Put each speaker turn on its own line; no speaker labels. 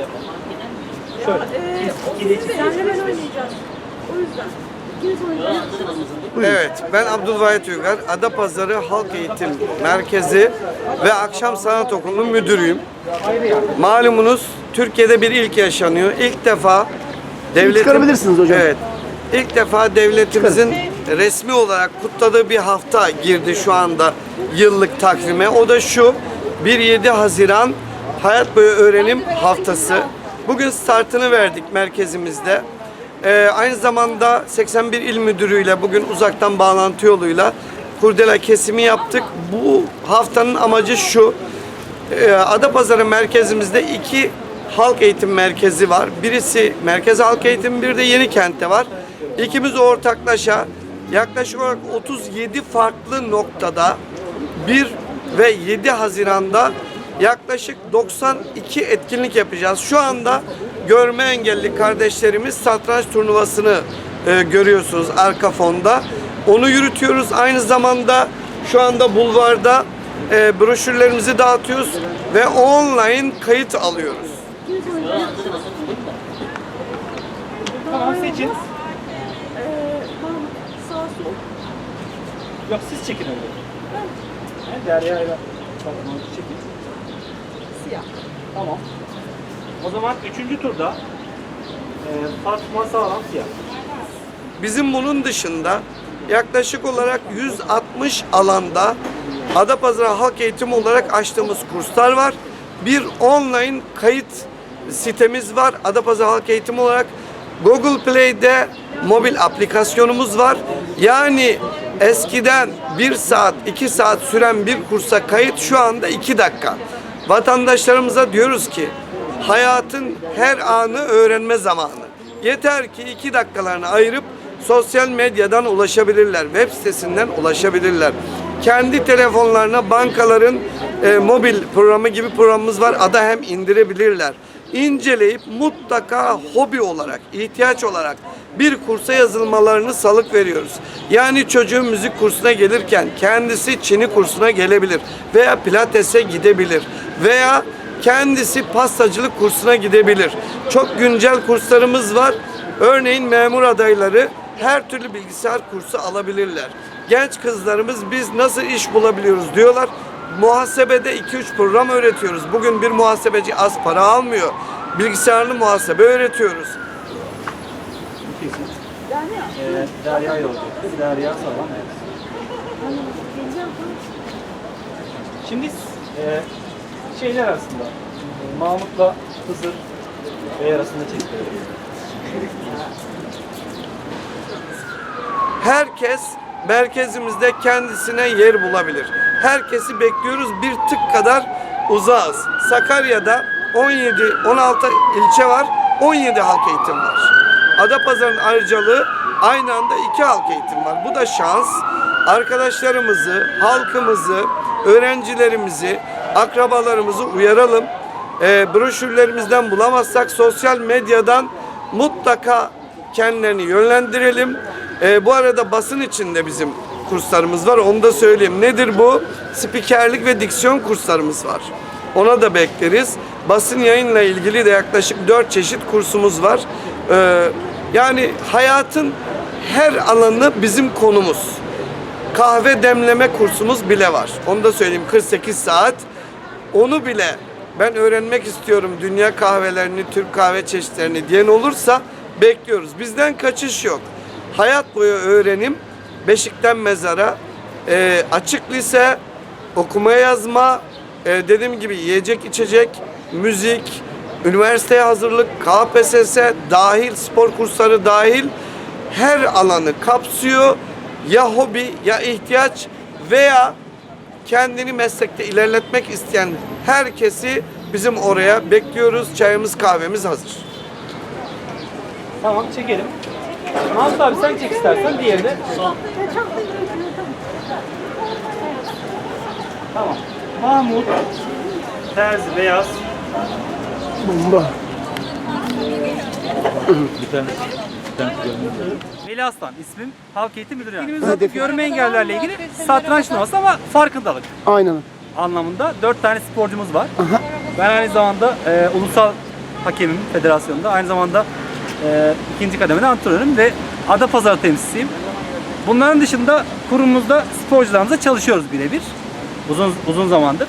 şey yapalım. Şöyle.
Ee, o senle ben oynayacağız. O yüzden. İkiniz oynayacaksınız.
Evet, ben Abdülvahit Uygar, Adapazarı Halk Eğitim Merkezi ve Akşam Sanat Okulu'nun müdürüyüm. Malumunuz Türkiye'de bir ilk yaşanıyor. İlk defa devletin...
çıkarabilirsiniz hocam.
Evet. İlk defa devletimizin resmi olarak kutladığı bir hafta girdi şu anda yıllık takvime. O da şu, 1-7 Haziran Hayat Boyu Öğrenim Haftası. Bugün startını verdik merkezimizde. Ee, aynı zamanda 81 il müdürüyle bugün uzaktan bağlantı yoluyla kurdela kesimi yaptık. Bu haftanın amacı şu. Ee, Adapazarı merkezimizde iki halk eğitim merkezi var. Birisi Merkez Halk Eğitim, bir de Yeni Kent'te var. İkimiz ortaklaşa yaklaşık olarak 37 farklı noktada 1 ve 7 Haziran'da yaklaşık 92 etkinlik yapacağız. Şu anda görme engelli kardeşlerimiz satranç turnuvasını e, görüyorsunuz arka fonda. Onu yürütüyoruz. Aynı zamanda şu anda bulvarda e, broşürlerimizi dağıtıyoruz ve online kayıt alıyoruz.
Tamam seçin. Yok siz çekin öyle. Ben Derya'yla Fatma çekin.
Siyah.
Tamam. O zaman üçüncü turda e, Fatma Sağlam Siyah.
Bizim bunun dışında yaklaşık olarak 160 alanda Adapazarı Halk Eğitimi olarak açtığımız kurslar var. Bir online kayıt sitemiz var. Adapazarı Halk Eğitimi olarak Google Play'de mobil aplikasyonumuz var. Yani eskiden 1 saat, 2 saat süren bir kursa kayıt şu anda 2 dakika. Vatandaşlarımıza diyoruz ki hayatın her anı öğrenme zamanı. Yeter ki iki dakikalarını ayırıp sosyal medyadan ulaşabilirler, web sitesinden ulaşabilirler. Kendi telefonlarına bankaların e, mobil programı gibi programımız var. Ada hem indirebilirler. İnceleyip mutlaka hobi olarak, ihtiyaç olarak bir kursa yazılmalarını salık veriyoruz. Yani çocuğun müzik kursuna gelirken kendisi Çini kursuna gelebilir veya pilatese gidebilir veya kendisi pastacılık kursuna gidebilir. Çok güncel kurslarımız var. Örneğin memur adayları her türlü bilgisayar kursu alabilirler. Genç kızlarımız biz nasıl iş bulabiliyoruz diyorlar. Muhasebede 2-3 program öğretiyoruz. Bugün bir muhasebeci az para almıyor. Bilgisayarlı muhasebe öğretiyoruz.
E. Derya Sağlam evet.
Geleceğim.
Şimdi e, şeyler arasında Mahmut'la Hızır Bey arasında çekiyoruz.
Herkes merkezimizde kendisine yer bulabilir. Herkesi bekliyoruz. Bir tık kadar uzağız. Sakarya'da 17, 16 ilçe var. 17 halk eğitim var. Adapazarı'nın ayrıcalığı aynı anda iki halk eğitim var. Bu da şans. Arkadaşlarımızı, halkımızı, öğrencilerimizi, akrabalarımızı uyaralım. Ee, broşürlerimizden bulamazsak sosyal medyadan mutlaka kendilerini yönlendirelim. Ee, bu arada basın içinde bizim kurslarımız var. Onu da söyleyeyim. Nedir bu? Spikerlik ve diksiyon kurslarımız var. Ona da bekleriz. Basın yayınla ilgili de yaklaşık dört çeşit kursumuz var. Ee, yani hayatın her alanı bizim konumuz. Kahve demleme kursumuz bile var. Onu da söyleyeyim 48 saat. Onu bile ben öğrenmek istiyorum dünya kahvelerini, Türk kahve çeşitlerini diyen olursa bekliyoruz. Bizden kaçış yok. Hayat boyu öğrenim Beşik'ten mezara e, açık lise, okuma yazma, e, dediğim gibi yiyecek içecek, müzik, üniversiteye hazırlık, KPSS dahil, spor kursları dahil her alanı kapsıyor. Ya hobi ya ihtiyaç veya kendini meslekte ilerletmek isteyen herkesi bizim oraya bekliyoruz. Çayımız kahvemiz hazır.
Tamam çekelim. Mahmut abi sen çek istersen diğerini. Tamam. Mahmut, Terzi, Beyaz.
Bomba.
Veli Aslan ismim. Halk Eğitim Müdürü. Günümüzde görme engellerle ilgili satranç turnuvası ama farkındalık
Aynen.
anlamında dört tane sporcumuz var. Ben aynı zamanda e, ulusal hakemim federasyonda. Aynı zamanda e, ikinci kademede antrenörüm ve Adapazarı temsilcisiyim. Bunların dışında kurumumuzda sporcularımızla çalışıyoruz birebir. Uzun uzun zamandır.